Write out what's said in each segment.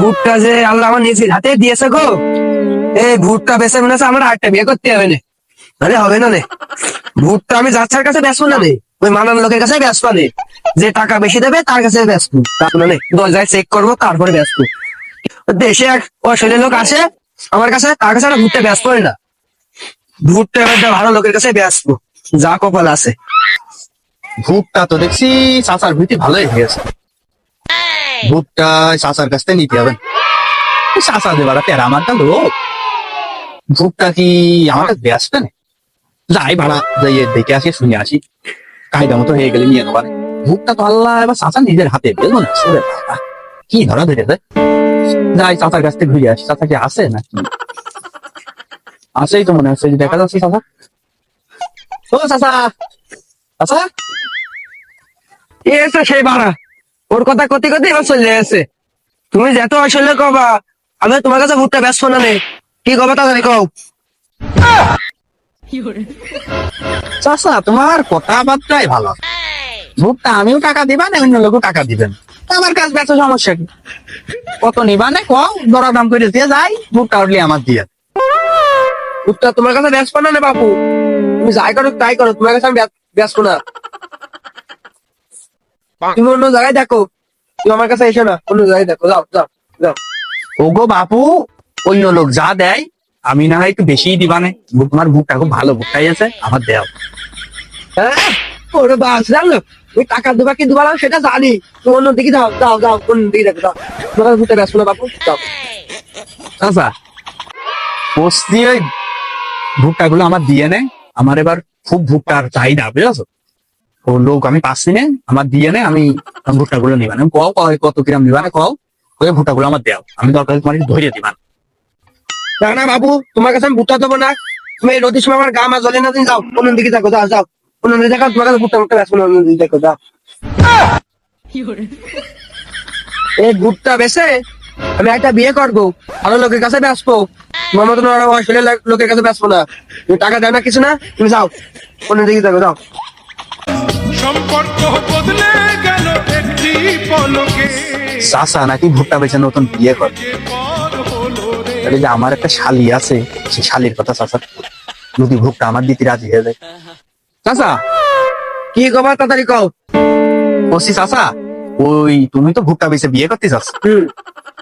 ভুট্টা যে আল্লাহ আমার নিজের হাতে দিয়েছে গো। এই ভুট্টা বেছে মনে হচ্ছে আমার আরেকটা বিয়ে করতে হবে না। আরে হবে না নে। ভুট্টা আমি যাচ্ছার কাছে বেসবো না রে ওই মানান লোকের কাছে বেসবো নে। যে টাকা বেশি দেবে তার কাছে বেসবো তারপরে দরজায় চেক করব, তারপরে বেসবো দেশে এক অশৈলের লোক আসে, আমার কাছে, তার কাছে একটা ভুট্টা বেসবো না। ভুট্টা একটা ভালো লোকের কাছে বেসবো যা কপাল আছে। ভুট্টা তো দেখছি, চাচার ভুটি ভালোই হয়ে গেছে। ভুট্টা চাচার কাছ থেকে নিতে হবে। চাচা দেবার তেরা আমারটা লোক। ভুট্টা কি আমার কাছে ব্যস্ত না যাই ভাড়া যাই দেখে আসি শুনে আসি। কায়দা মতো হয়ে গেলে নিয়ে নেবার ভুট্টা তো আল্লাহ এবার চাচা নিজের হাতে বেলবো না ওরে বাবা, কি ধরা ধরে দেয় যাই চাচার কাছ থেকে ঘুরে আসি। চাচা কি আছে নাকি? আছেই তো মনে হচ্ছে দেখা যাচ্ছে চাচা ও চাচা চাচা এসে সেই ভাড়া। ওর কথা কতি কতি এবার চলে গেছে। তুমি যেত আসলে কবা, আমি তোমার কাছে ভুট্টা ব্যস্ত না নে। কি কবা তাড়াতাড়ি কও। চাচা, তোমার কথাবার্তাই ভালো। আমিও টাকা দিবা না, অন্য লোকও টাকা দিবেন আমার কাছে ব্যস্ত সমস্যা কি? কত নিবা না, কও দরা দাম করে দিয়ে যাই, ভুট্টা উঠলে আমার দিয়ে। ভুট্টা তোমার কাছে ব্যস্ত না বাপু? তুমি যাই করো তাই করো, তোমার কাছে আমি ব্য- ব্যস্ত না। তুমি অন্য জায়গায় দেখো। তুমি আমার কাছে এসো না অন্য জায়গায় দেখো। যাও যাও যাও। ওগো বাপু অন্য লোক যা দেয় আমি না হয় একটু বেশি দিবা না। তোমার ভুট্টা খুব ভালো ভুট্টাই আছে আমার দেও। হ্যাঁ? ওরে বাস জানো? ওই টাকা দেবা কি দেবা সেটা জানি। তুমি অন্য দিকে যাও যাও যাও অন্য দিকে দেখো যাও। তোমার ভুট্টা ব্যস্ত না বাপু। যাও। চাচা পোস্ট দিয়ে ভুট্টা গুলো আমার দিয়ে নে। আমার এবার খুব ভুট্টার চাহিদা বুঝেছ? ও লোক আমি পাচ্ছি না আমার দিয়ে নে আমি ভুট্টা গুলো নিবা। আমি কও কও কত কিরাম নিবা না কও। ওই ভুট্টা গুলো আমার দেও। আমি দরকার তোমার ধরে দিবা। না না বাবু তোমার কাছে আমি ভুট্টা দেবো না। তুমি এই রোদের সময় আমার গা মা জ্বলে না তুমি যাও। অন্য দিকে দেখো যাও যাও। অন্য দিকে দেখো তোমার কাছে ভুট্টা মুট্টা বেসবো না অন্য দিকে দেখো যাও। এই ভুট্টা বেসে আমি একটা বিয়ে করব ভালো লোকের কাছে বেসবো তোমার মতন আরও লোকের কাছে বেসবো না। তুমি টাকা দেয় না কিছু না তুমি যাও। অন্য দিকে দেখো যাও। সম্পর্ক বদলে গেল একটি পলকে। চাচা নাকি ভুট্টা বেছে নতুন বিয়ে করে। তাহলে যে আমার একটা শালি আছে সেই শালির কথা চাচা যদি ভুট্টা আমার দিতে রাজি হয়ে যায়। চাচা কি কবা তাড়াতাড়ি কও? চাচা ওই তুমি তো ভুট্টা বেছে বিয়ে করতে চাচ্ছ।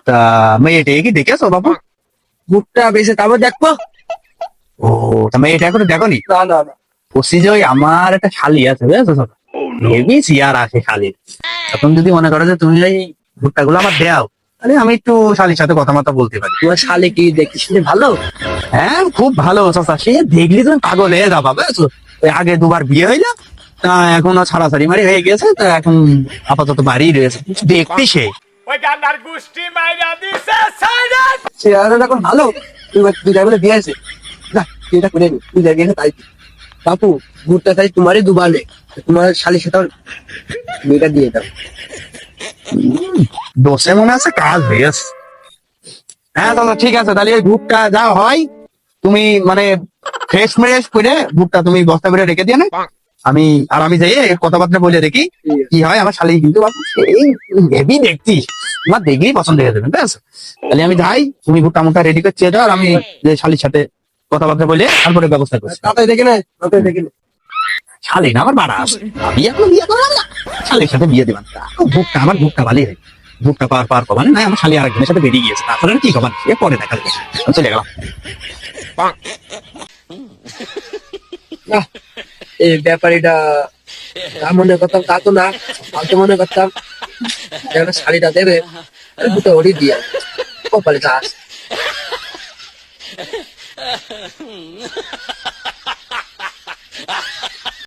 তা মেয়েটা কি দেখেছ বাবু? ভুট্টা বেসে তারপর দেখব। ও তা মেয়েটা করে দেখো নি না না। বলছি যে ওই আমার একটা শালি আছে বুঝেছ চাচা? হেভি চেয়ার আছে শালির। এখন যদি মনে করো যে তুমি এই ভুট্টা গুলো আমার দেও তাহলে আমি একটু শালির সাথে কথাবার্তা বলতে পারি। তোমার শালে কি শুনে ভালো? হ্যাঁ খুব ভালো চাচা সে দেখলি তুমি পাগল হয়ে যাবা বুঝেছ? আগে দুবার বিয়ে হইল তা এখন ছাড়াছাড়ি মারি হয়ে গেছে তা এখন আপাতত বাড়ি রয়েছে। দেখতে সে। এখন ভালো তুই দুই বলে বিয়ে আছে না এটা করে তুই তাই। বাপু ভুট্টা তাই তোমারই দুবালে। তোমার শালির সাথে আমার বিয়েটা দিয়ে দাও। দোষে মনে আছে, কাজ বেশ হ্যাঁ দাদা, ঠিক আছে, তাহলে ভুট্টা যা হয়, তুমি মানে ফ্রেশ ফ্রেশ করে ভুট্টা তুমি বস্তা করে রেখে দিয়ে না। আমি, আর আমি যাই কথাবার্তা বলে দেখি, কি হয় আমার শালি। কিন্তু হেভি দেখতি। তোমার দেখেই পছন্দ হয়ে যাবে ব্যাস তাহলে আমি যাই, তুমি ভুট্টা মুট্টা রেডি করছে এটা আর আমি শালির সাথে কথাবার্তা বলে তারপরে ব্যবস্থা করছি। দেখে নে দেখে আমার বাড়া আছে। আমি এখন বিয়ে করলাম না। শালির সাথে বিয়ে দেবেন আমার ভালোই হয়। পার পার না আমার শালি আরেকজনের সাথে বেরিয়ে গিয়েছে। তারপরে কি এ পরে দেখা যাবে। চলে গেলাম। এই ব্যাপারীটা মনে করতাম তা তো না ফালতু মনে করতাম। যেন শাড়িটা দেবে দুটো দিয়ে কপালে তা আছে